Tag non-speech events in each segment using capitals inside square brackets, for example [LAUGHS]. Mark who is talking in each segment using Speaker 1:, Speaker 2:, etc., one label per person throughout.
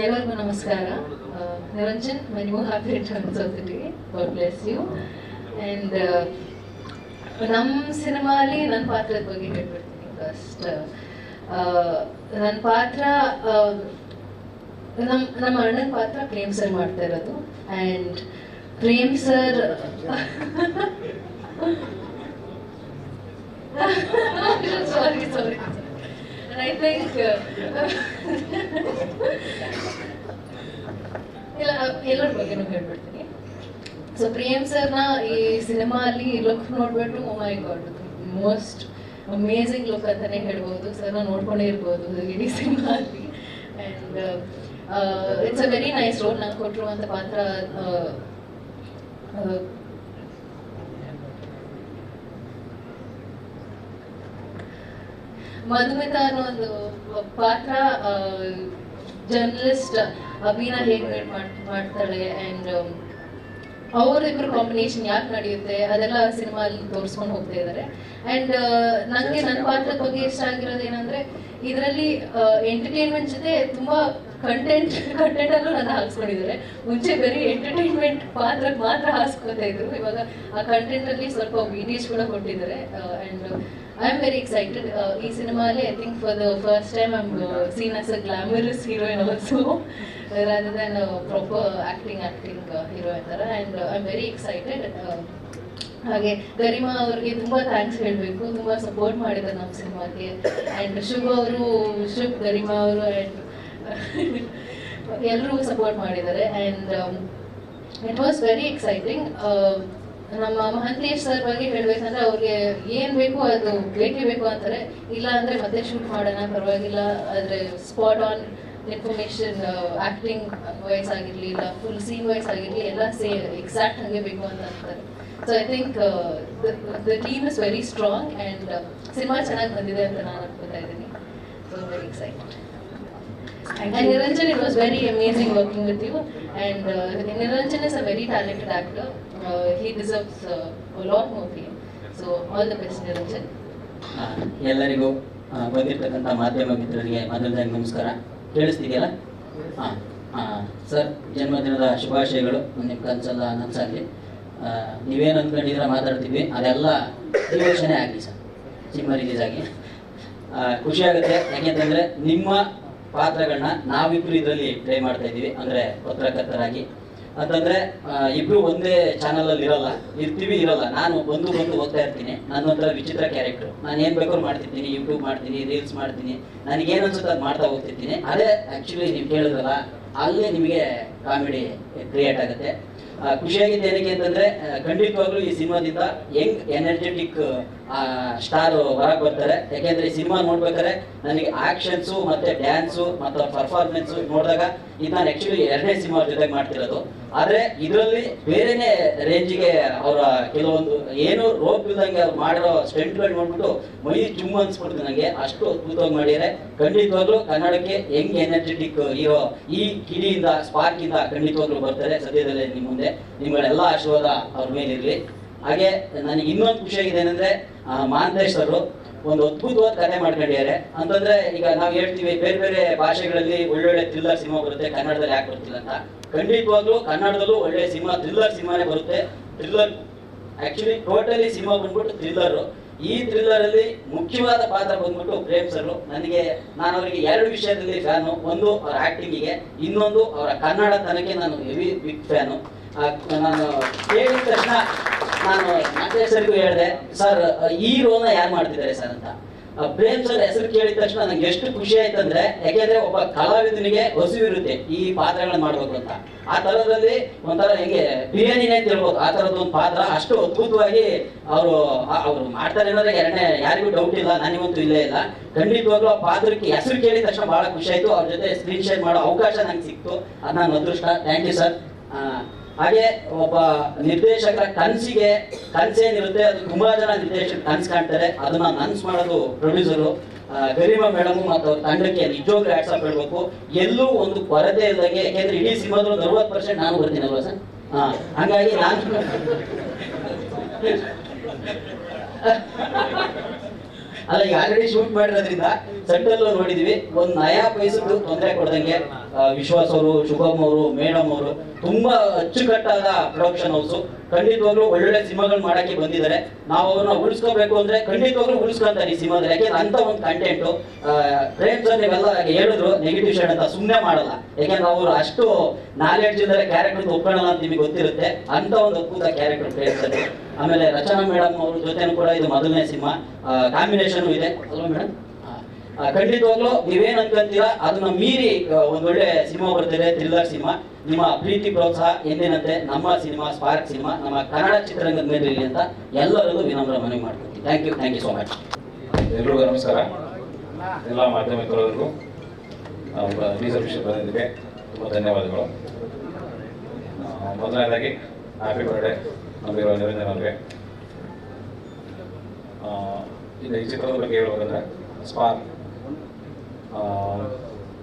Speaker 1: ಎಲ್ಲರಿಗೂ ನಮಸ್ಕಾರ. Niranjan many happy returns of God bless you and ನಮ್ಮ ಸಿನಿಮಾಲಿ ನನ್ನ ಪಾತ್ರದ ಬಗ್ಗೆ ಹೇಳ್ಬಿಡ್ತೀನಿ ಫಸ್ಟ್ ನನ್ನ ಪಾತ್ರ ನಮ್ಮ ನಮ್ಮ ಅಣ್ಣನ ಪಾತ್ರ ಪ್ರೇಮ್ ಸರ್ ಮಾಡ್ತಾ ಇರೋದು. And Prem sir sorry sorry I think ಇಲ್ಲ ಎಲ್ಲರ ಬಗ್ಗೆನೂ ಹೇಳ್ಬಿಡ್ತೀನಿ. ಸೊ ಪ್ರೇಮ್ ಸರ್ನ ಈ ಸಿನಿಮಾ ಅಲ್ಲಿ ಲುಕ್ ನೋಡ್ಬಿಟ್ಟು my God most amazing look ಅಂತಾನೆ ಹೇಳ್ಬೋದು. ಸರ್ನ ನೋಡ್ಕೊಂಡೇ ಇರ್ಬೋದು ಇಡೀ ಸಿನಿಮಾ ಅಲ್ಲಿ and it's a very nice role ನಂಗೆ ಕೊಟ್ಟಿರುವಂಥ ಪಾತ್ರ ಆ, ಆ, ಮಧುಮಿತಾ ಅನ್ನೋ ಒಂದು ಪಾತ್ರ ಜರ್ನಲಿಸ್ಟ್ ಅಭಿನ ಹೇಗ್ ಮಾಡ್ತಾಳೆ ಅಂಡ್ ಅವರಿಬ್ರು ಕಾಂಬಿನೇಷನ್ ಯಾಕೆ ನಡೆಯುತ್ತೆ ಅದೆಲ್ಲ ಸಿನಿಮಾ ಅಲ್ಲಿ ತೋರಿಸ್ಕೊಂಡು ಹೋಗ್ತಾ ಇದ್ದಾರೆ ಅಂಡ್ ನನಗೆ ನನ್ನ ಪಾತ್ರದ ಬಗ್ಗೆ ಇಷ್ಟ ಆಗಿರೋದು ಏನಂದ್ರೆ ಇದರಲ್ಲಿ ಎಂಟರ್ಟೈನ್ಮೆಂಟ್ ಜೊತೆ ತುಂಬಾ ಕಂಟೆಂಟ್ ಕಂಟೆಂಟ್ ಅಲ್ಲೂ ನನ್ನ ಹಾಕ್ಸ್ಕೊಂಡಿದ್ದಾರೆ. ಮುಂಚೆ ಬರೀ ಎಂಟರ್ಟೈನ್ಮೆಂಟ್ ಪಾತ್ರ ಮಾತ್ರ ಹಾಕ್ಸ್ಕೊತಾ ಇದ್ರು. ಇವಾಗ ಆ ಕಂಟೆಂಟ್ ಅಲ್ಲಿ ಸ್ವಲ್ಪ ವಿಡಿಯೋಸ್ ಕೂಡ ಕೊಟ್ಟಿದ್ದಾರೆ. And I am very excited ಈ ಸಿನಿಮಾಲಿ I think for the first time I'm seen as a glamorous heroine also rather than proper acting acting heroine ಥರ and I am very excited ಹಾಗೆ ಗರಿಮಾ ಅವ್ರಿಗೆ ತುಂಬ thanks ಹೇಳಬೇಕು. ತುಂಬ support ಮಾಡಿದ್ದಾರೆ ನಮ್ಮ ಸಿನಿಮಾಗೆ ಆ್ಯಂಡ್ ಶುಭ ಅವರು, ಶುಭ್ ಗರಿಮಾ ಅವರು ಆ್ಯಂಡ್ [LAUGHS] ಎಲ್ಲರೂ ಸಪೋರ್ಟ್ ಮಾಡಿದ್ದಾರೆ. And it was very exciting ನಮ್ಮ ಮಹಂತೇಶ್ ಸರ್ ಬಗ್ಗೆ ಹೇಳ್ಬೇಕಂದ್ರೆ ಅವ್ರಿಗೆ ಏನ್ ಬೇಕು ಅದು ಬೇಕೇ ಬೇಕು ಅಂತಾರೆ. ಇಲ್ಲ ಅಂದ್ರೆ ಮತ್ತೆ ಶೂಟ್ ಮಾಡೋಣ ಪರವಾಗಿಲ್ಲ. ಆದ್ರೆ spot on information acting wise ಆಗಿರ್ಲಿ ಇಲ್ಲ ಫುಲ್ ಸೀನ್ ವೈಸ್ ಆಗಿರ್ಲಿ ಎಲ್ಲ ಸೇ ಎಕ್ಸಾಕ್ಟ್ ಹಂಗೆ ಬೇಕು ಅಂತ ಅಂತಾರೆ. So I think the team is very strong and cinema ಚೆನ್ನಾಗಿ ಬಂದಿದೆ ಅಂತ ನಾನು ಅನ್ಕೋತಾ ಇದ್ದೀನಿ. So very excited And Niranjan, it was very amazing working with you. And uh, Niranjan is a very talented actor. Uh, he deserves uh, a lot more fame. So all the best,
Speaker 2: ಎಲ್ಲರಿಗೂ ಬಂದಿರ್ತಕ್ಕಂಥ ಮಾಧ್ಯಮ ಮಿತ್ರರಿಗೆ ಮೊದಲದಾಗಿ ನಮಸ್ಕಾರ. ಕೇಳಿಸ್ತಿದೆಯಲ್ಲ? ಹಾಂ sir ಜನ್ಮದಿನದ ಶುಭಾಶಯಗಳು. ನಿಮ್ಮ ಕನಸಲ್ಲ ನನಸಾಗಲಿ ನೀವೇನು ಅಂದ್ಕೊಂಡಿದ್ರೆ ಮಾತಾಡ್ತಿದ್ವಿ ಅದೆಲ್ಲ ಯೋಚನೆ ಆಗಲಿ ಸರ್. ಸಿನಿಮಾ ರಿಲೀಸ್ ಆಗಿ ಖುಷಿ ಆಗುತ್ತೆ. ನಿಮ್ಮ ಪಾತ್ರಗಳನ್ನ ನಾವಿಬ್ಬರು ಇದರಲ್ಲಿ ಪ್ಲೇ ಮಾಡ್ತಾ ಇದ್ದೀವಿ. ಅಂದ್ರೆ ಪತ್ರಕರ್ತರಾಗಿ. ಅಂತಂದ್ರೆ ಇಬ್ರು ಒಂದೇ ಚಾನಲ್ ಅಲ್ಲಿ ಇರಲ್ಲ, ಇರ್ತೀವಿ, ಇರಲ್ಲ. ನಾನು ಬಂದು ಬಂದು ಹೋಗ್ತಾ ಇರ್ತೀನಿ. ನನ್ನ ಒಂಥರ ವಿಚಿತ್ರ ಕ್ಯಾರೆಕ್ಟರ್ ನಾನು ಏನ್ ಬೇಕಾದ್ರೂ ಮಾಡ್ತಿರ್ತೀನಿ ಯೂಟ್ಯೂಬ್ ಮಾಡ್ತೀನಿ ರೀಲ್ಸ್ ಮಾಡ್ತೀನಿ. ನನಗೇನು ಅನ್ಸುತ್ತೆ ಅದು ಮಾಡ್ತಾ ಹೋಗ್ತಿರ್ತೀನಿ. ಅದೇ ಆಕ್ಚುಲಿ ನೀವು ಕೇಳಿದ್ರಲ್ಲ ಅಲ್ಲೇ ನಿಮಗೆ ಕಾಮಿಡಿ ಕ್ರಿಯೇಟ್ ಆಗುತ್ತೆ. ಖುಷಿಯಾಗಿದ್ದು ಏನಕ್ಕೆ ಅಂತಂದ್ರೆ ಖಂಡಿತವಾಗ್ಲೂ ಈ ಸಿನಿಮಾದಿಂದ ಯಂಗ್ ಎನರ್ಜೆಟಿಕ್ ಸ್ಟಾರ್ ಹೊರಗೆ ಬರ್ತಾರೆ. ಯಾಕೆಂದ್ರೆ ಈ ಸಿನಿಮಾ ನೋಡ್ಬೇಕಾದ್ರೆ ನನಗೆ ಆಕ್ಷನ್ಸು ಮತ್ತೆ ಡ್ಯಾನ್ಸು ಮತ್ತೆ ಪರ್ಫಾರ್ಮೆನ್ಸ್ ನೋಡಿದಾಗ ಇದು ನಾನು ಆಕ್ಚುಲಿ ಎರಡನೇ ಸಿನಿಮಾ ಜೊತೆಗೆ ಮಾಡ್ತಿರೋದು. ಆದ್ರೆ ಇದರಲ್ಲಿ ಬೇರೆನೆ ರೇಂಜ್ಗೆ ಅವರ ಕೆಲವೊಂದು ಏನು ರೋಪ್ ಇಲ್ದಂಗೆ ಅವ್ರು ಮಾಡಿರೋ ಸ್ಟೆಂಟ್ಗಳು ನೋಡ್ಬಿಟ್ಟು ಮೈ ಚುಮ್ಮ ಅನ್ಸ್ಬಿಡ್ತು ನನಗೆ ಅಷ್ಟು ಅದ್ಭುತವಾಗಿ ಮಾಡಿದ್ದಾರೆ. ಖಂಡಿತವಾಗ್ಲೂ ಕನ್ನಡಕ್ಕೆ ಹೆಂಗ್ ಎನರ್ಜೆಟಿಕ್ ಇವ ಈ ಕಿಡಿಯಿಂದ ಸ್ಪಾರ್ಕ್ ಇಂದ ಖಂಡಿತವಾಗ್ಲೂ ಬರ್ತಾರೆ ಸದ್ಯದಲ್ಲೇ ನಿಮ್ ಮುಂದೆ. ನಿಮ್ಗಳೆಲ್ಲ ಆಶೀರ್ವಾದ ಅವ್ರ ಮೇಲಿರ್ಲಿ. ಹಾಗೆ ನನಗೆ ಇನ್ನೊಂದು ಖುಷಿಯಾಗಿದೆ ಏನಂದ್ರೆ ಆ, ಮಹಾಂತೇಶ್ ಅವರು ಒಂದು ಅದ್ಭುತವಾದ ಕಥೆ ಮಾಡ್ಕೊಂಡಿದ್ದಾರೆ. ಅಂತಂದ್ರೆ ಈಗ ನಾವು ಹೇಳ್ತೀವಿ ಬೇರೆ ಬೇರೆ ಭಾಷೆಗಳಲ್ಲಿ ಒಳ್ಳೊಳ್ಳೆ ಥ್ರಿಲ್ಲರ್ ಸಿನಿಮಾ ಬರುತ್ತೆ ಕನ್ನಡದಲ್ಲಿ ಯಾಕೆ ಬರ್ತಿಲ್ಲ ಅಂತ. ಖಂಡಿತವಾಗ್ಲೂ ಕನ್ನಡದಲ್ಲೂ ಒಳ್ಳೆ ಸಿನಿಮಾ ಥ್ರಿಲ್ಲರ್ ಸಿನಿಮಾನೇ ಬರುತ್ತೆ. ಥ್ರಿಲ್ಲರ್ ಆಕ್ಚುಲಿ ಟೋಟಲಿ ಸಿನಿಮಾ ಬಂದ್ಬಿಟ್ಟು ಥ್ರಿಲ್ಲರ್ ಈ ಥ್ರಿಲ್ಲರ್ ಅಲ್ಲಿ ಮುಖ್ಯವಾದ ಪಾತ್ರ ಬಂದ್ಬಿಟ್ಟು ಪ್ರೇಮ್ ಸರ್ ನನಗೆ ನಾನು ಅವರಿಗೆ ಎರಡು ವಿಷಯದಲ್ಲಿ ಫ್ಯಾನು ಒಂದು ಅವರ ಆಕ್ಟಿಂಗಿಗೆ ಇನ್ನೊಂದು ಅವರ ಕನ್ನಡ ತನಕ್ಕೆ ನಾನು ಹೆವಿ ಬಿಗ್ ಫ್ಯಾನು ನಾನು ಕೇಳಿದ ತಕ್ಷಣ ನಾನು ನಾಗೇಶ್ ಸರ್ಗೂ ಹೇಳಿದೆ ಸರ್ ಈ ರೋನ ಯಾರು ಮಾಡ್ತಿದ್ದಾರೆ ಸರ್ ಅಂತ. ಪ್ರೇಮ್ ಸರ್ ಹೆಸರು ಕೇಳಿದ ತಕ್ಷಣ ನಂಗೆ ಎಷ್ಟು ಖುಷಿ ಆಯ್ತಂದ್ರೆ, ಯಾಕೆಂದ್ರೆ ಒಬ್ಬ ಕಲಾವಿದನಿಗೆ ಹಸಿವಿರುತ್ತೆ ಈ ಪಾತ್ರಗಳನ್ನ ಮಾಡ್ಬೇಕು ಅಂತ. ಆ ತರದಲ್ಲಿ ಒಂಥರ ಹೆಂಗೆ ಬಿರಿಯಾನಿನೇ ಅಂತ ಹೇಳ್ಬೋದು. ಆ ತರದ ಒಂದು ಪಾತ್ರ ಅಷ್ಟು ಅದ್ಭುತವಾಗಿ ಅವರು ಅವರು ಮಾಡ್ತಾರೆ ಅನ್ನೋದ್ರೆ ಎರಡನೇ ಯಾರಿಗೂ ಡೌಟ್ ಇಲ್ಲ ನನಗಂತೂ ಇಲ್ಲೇ ಇಲ್ಲ. ಖಂಡಿತವಾಗ್ಲೂ ಆ ಪಾತ್ರಕ್ಕೆ ಹೆಸರು ಕೇಳಿದ ತಕ್ಷಣ ಬಹಳ ಖುಷಿ ಆಯ್ತು. ಅವ್ರ ಜೊತೆ ಸ್ಕ್ರೀನ್ ಶೇರ್ ಮಾಡೋ ಅವಕಾಶ ನಂಗೆ ಸಿಕ್ತು. ಅದು ನನ್ನ ಅದೃಷ್ಟ. ಥ್ಯಾಂಕ್ ಯು ಸರ್ ಹಾಗೆ ಒಬ್ಬ ನಿರ್ದೇಶಕರ ಕನಸಿಗೆ ಕನಸೇನಿರುತ್ತೆ ಅದು ತುಂಬಾ ಜನ ನಿರ್ದೇಶಕ ಕನಸು ಕಾಣ್ತಾರೆ. ಅದನ್ನ ನನ್ಸ್ ಮಾಡೋದು ಪ್ರೊಡ್ಯೂಸರು ಗರಿಮಾ ಮೇಡಮ್ ಮತ್ತು ಅವ್ರ ತಂಡಕ್ಕೆ ನಿಜವಾಗ್ಲೂ ಆಟ್ಸಪ್ ಹೇಳಬೇಕು. ಎಲ್ಲೂ ಒಂದು ಕೊರತೆ ಇಲ್ಲದಾಗೆ ಯಾಕೆಂದ್ರೆ ಇಡೀ ಸಿನಿಮಾದ್ರು ನಲ್ವತ್ತು ಪರ್ಸೆಂಟ್ ನಾನು ಬರ್ತೀನಲ್ವ ಸರ್? ಹಂಗಾಗಿ ನಾನು ಅಲ್ಲ, ಈಗ ಆಲ್ರೆಡಿ ಶೂಟ್ ಮಾಡಿರೋದ್ರಿಂದ ಸೆಂಟ್ರಲ್ ನೋಡಿದ್ವಿ. ಒಂದ್ ನಯಾ ಪೈಸದ್ದು ತೊಂದರೆ ಕೊಡ್ದಂಗೆ ವಿಶ್ವಾಸ್ ಅವರು, ಶುಭಮ್ ಅವರು, ಮೇಡಮ್ ಅವರು, ತುಂಬಾ ಅಚ್ಚುಕಟ್ಟಾದ ಪ್ರೊಡಕ್ಷನ್ ಹೌಸ್ ಖಂಡಿತವಾಗ್ಲೂ ಒಳ್ಳೊಳ್ಳೆ ಸಿನಿಮಾಗಳು ಮಾಡಕ್ಕೆ ಬಂದಿದ್ದಾರೆ. ನಾವು ಅವ್ರನ್ನ ಉಳಿಸ್ಕೋಬೇಕು ಅಂದ್ರೆ ಖಂಡಿತವಾಗ್ಲೂ ಉಳಿಸ್ಕೊಂತಾರೆ ಈ ಸಿನಿಮಾದಲ್ಲಿ. ಯಾಕೆಂದ್ರೆ ಅಂತ ಒಂದು ಕಂಟೆಂಟ್ ಪ್ರೇಮ್ ಸರ್ ನೀವೆಲ್ಲ ಹೇಳಿದ್ರು ನೆಗೆಟಿವ್ ಶೇಡ್ ಅಂತ ಸುಮ್ಮನೆ ಮಾಡಲ್ಲ. ಯಾಕೆಂದ್ರೆ ಅವರು ಅಷ್ಟು ನಾಲೆಡ್ಜ್ ಇದ್ದಾರೆ ಕ್ಯಾರೆಕ್ಟರ್ ಒಪ್ಕೊಳ್ಳಲ್ಲ ಅಂತ ನಿಮಗೆ ಗೊತ್ತಿರುತ್ತೆ. ಅಂತ ಒಂದು ಅದ್ಭುತ ಕ್ಯಾರೆಕ್ಟರ್ ಪ್ರೇಮ್ ಸರ್ ಆಮೇಲೆ ರಚನಾ ಮೇಡಮ್ ಅವ್ರ ಜೊತೆನೂ ಕೂಡ ಇದು ಮೊದಲನೇ ಸಿನಿಮಾ. ಕಾಂಬಿನೇಷನ್ ಇದೆ. ಅಲ್ವಾ ಮೇಡಮ್? ಖಂಡಿತವಾಗ್ಲೂ ನೀವೇನ್ ಅನ್ಕೊಂತೀರಾ ಅದನ್ನ ಮೀರಿ ಒಂದೊಳ್ಳೆ ಸಿನಿಮಾ ಬರ್ತಿದೆ ಥ್ರಿಲ್ಲರ್ ಸಿನಿಮಾ. ನಿಮ್ಮ ಪ್ರೀತಿ, ಪ್ರೋತ್ಸಾಹ ಎಂದಿನಂತೆ ನಮ್ಮ ಸಿನಿಮಾ, ಸ್ಪಾರ್ಕ್ ಸಿನಿಮಾ, ನಮ್ಮ ಕನ್ನಡ ಚಿತ್ರರಂಗದ ಮೇಲೆ ಇರಲಿ ಅಂತ ಎಲ್ಲರಿಗೂ ವಿನಮ್ರ ಮನವಿ ಮಾಡ್ಕೊಡ್ತೀನಿ thank you thank you so much
Speaker 3: ಎಲ್ರಿಗೂ ನಮಸ್ಕಾರ. ಎಲ್ಲ ಮಾಧ್ಯಮ ಮಿತ್ರರಿಗೂ ಟೀಸರ್ ವಿಷಯ ಬಂದಿದ್ದಕ್ಕೆ ತುಂಬ ಧನ್ಯವಾದಗಳು. ಮೊದಲನೇದಾಗಿ ಹ್ಯಾಪಿ ಬರ್ಡೇ ನಮಗಿರೋ ನಿರಂಜನ್ ಅವ್ರಿಗೆ ಇದು ಈ ಚಿತ್ರದ ಬಗ್ಗೆ ಹೇಳ್ಬೇಕಂದ್ರೆ ಸ್ಪಾರ್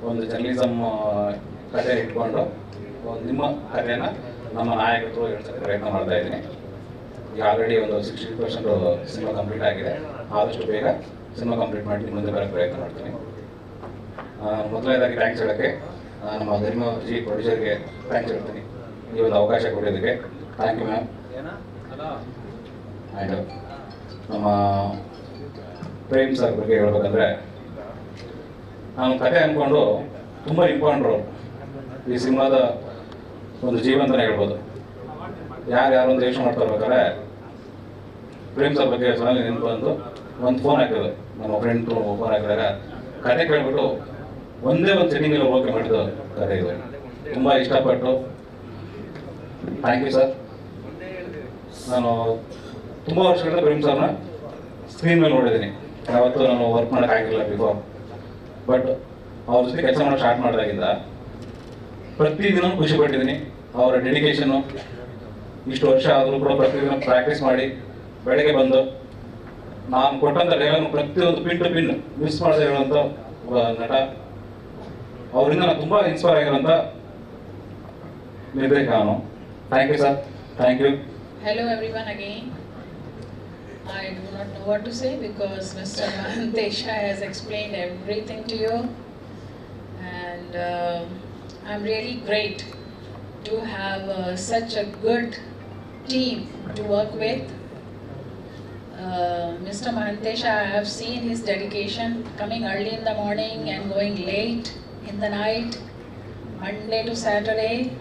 Speaker 3: ಒಂದು ಜರ್ನಲಿಸಮ್ ಕಥೆ ಇಟ್ಕೊಂಡು ನಿಮ್ಮ ಕಥೆನ ನಮ್ಮ ನಾಯಕತ್ವ ಹೇಳ್ಸೋಕ್ಕೆ ಪ್ರಯತ್ನ ಮಾಡ್ತಾ ಇದ್ದೀನಿ. ಈಗ ಆಲ್ರೆಡಿ ಒಂದು ಸಿಕ್ಸ್ಟಿ ಪರ್ಸೆಂಟ್ ಸಿನಿಮಾ ಕಂಪ್ಲೀಟ್ ಆಗಿದೆ. ಆದಷ್ಟು ಬೇಗ ಸಿನಿಮಾ ಕಂಪ್ಲೀಟ್ ಮಾಡಿ ಮುಂದೆ ಬರೋಕ್ಕೆ ಪ್ರಯತ್ನ ಮಾಡ್ತೀನಿ. ಮೊದಲನೇದಾಗಿ ಥ್ಯಾಂಕ್ಸ್ ಹೇಳೋಕ್ಕೆ ನಮ್ಮ ಧರ್ಮ ಜಿ ಪ್ರೊಡ್ಯೂಸರ್ಗೆ ಥ್ಯಾಂಕ್ಸ್ ಹೇಳ್ತೀನಿ. ಈ ಒಂದು ಅವಕಾಶ ಕೊಟ್ಟಿದ್ದಕ್ಕೆ. ಥ್ಯಾಂಕ್ ಯು ಮ್ಯಾಮ್ ಆ್ಯಂಡ್ ನಮ್ಮ ಪ್ರೇಮ್ ಸರ್ ಬಗ್ಗೆ ಹೇಳ್ಬೇಕಂದ್ರೆ, ನಾನು ಕತೆ ಅಂದ್ಕೊಂಡು ತುಂಬ ಇಂಪಾರ್ಟೆಂಟ್ ಈ ಸಿನಿಮಾದ ಒಂದು ಜೀವ ಅಂತಲೇ ಹೇಳ್ಬೋದು. ಯಾರ್ಯಾರು ಯಾರು ಒಂದು ಯೋಚನೆ ಮಾಡ್ತಾ ಇರ್ಬೇಕಾದ್ರೆ, ಪ್ರೇಮ್ ಸರ್ ಬಗ್ಗೆ ಸಡನ್ಲಿ ನೆನಪು ಬಂದು ಒಂದು ಫೋನ್ ಹಾಕಿದ್ರು. ನಮ್ಮ ಫ್ರೆಂಡ್ ಫೋನ್ ಹಾಕಿದಾಗ ಕತೆ ಕೇಳ್ಬಿಟ್ಟು ಒಂದೇ ಒಂದು ಸೆಟ್ಟಿಂಗಲ್ಲಿ ಓಕೆ ಮಾಡಿದ್ದು ಕತೆ ಇದೆ ತುಂಬ ಇಷ್ಟಪಟ್ಟು. ಥ್ಯಾಂಕ್ ಯು ಸರ್ ನಾನು ತುಂಬ ವರ್ಷಗಳಿಂದ ಪ್ರೇಮ್ ಸರ್ನ ಸ್ಕ್ರೀನ್ ಮೇಲೆ ನೋಡಿದ್ದೀನಿ. ಯಾವತ್ತೂ ನಾನು ವರ್ಕ್ ಮಾಡೋಕ್ಕಾಗಿಲ್ಲ ಬಿಫೋರ್ ಬಟ್ ಅವ್ರ ಜೊತೆ ಕೆಲಸ ಮಾಡೋ ಸ್ಟಾರ್ಟ್ ಮಾಡಿದಾಗಿಂದ ಪ್ರತಿದಿನ ಖುಷಿ ಪಟ್ಟಿದ್ದೀನಿ. ಅವರ ಡೆಡಿಕೇಶನ್ ಇಷ್ಟು ವರ್ಷ ಆದರೂ ಕೂಡ ಪ್ರತಿದಿನ ಪ್ರಾಕ್ಟೀಸ್ ಮಾಡಿ ಬೆಳಗ್ಗೆ ಬಂದು ನಾನು ಕೊಟ್ಟಂಥ ಡೈಲಾಗ್ ಪ್ರತಿಯೊಂದು ಪಿನ್ ಟು ಪಿನ್ ಮಿಸ್ ಮಾಡದೆ ಒಬ್ಬ ನಟ. ಅವರಿಂದ ನಾನು ತುಂಬ ಇನ್ಸ್ಪೈರ್ ಆಗಿರೋಂಥ ನಿರ್ದೇಶಕ ನಾನು thank you sir thank you
Speaker 4: Hello everyone again. I do not know what to say because Mr. Mahantesha has explained everything to you. And um I'm really great to have uh, such a good team to work with. Uh, Mr. Mahantesha, I have seen his dedication coming early in the morning and going late in the night, Monday to Saturday,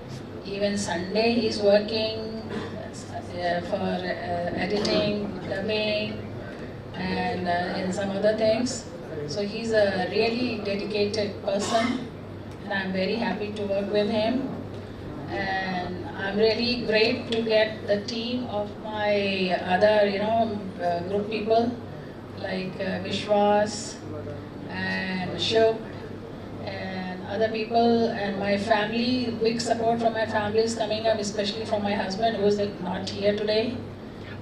Speaker 4: even Sunday he's working uh, for uh, editing, dubbing, and uh, in some other things. So he's a really dedicated person, and I'm very happy to work with him. And I'm really great to get the team of my other, you know, uh, group people like uh, Vishwas and Shuk other people and my family. Big support from my family is coming up, especially from my husband who is not here today.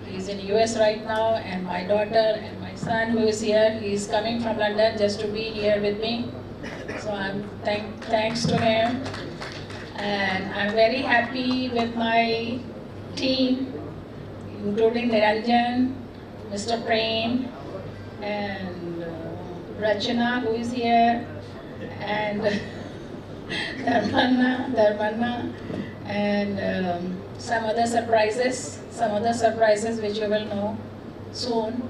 Speaker 4: He's in US right now, and my daughter and my son who is here. He's coming from London just to be here with me. So I'm thank thanks to him, and I'm very happy with my team, including Niranjan, Mr. Prem, and uh, Rachana who is here, and [LAUGHS] Dharmanna, Dharmanna, and um, some other surprises, some other surprises which you will know soon.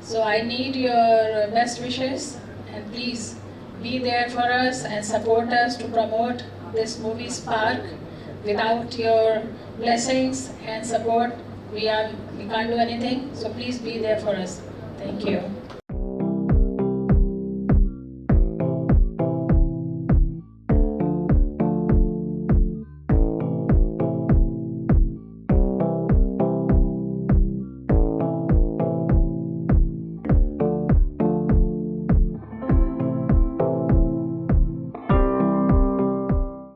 Speaker 4: So I need your best wishes and please be there for us and support us to promote this movie Spark. Without your blessings and support, we are we can't do anything. So please be there for us. Thank you.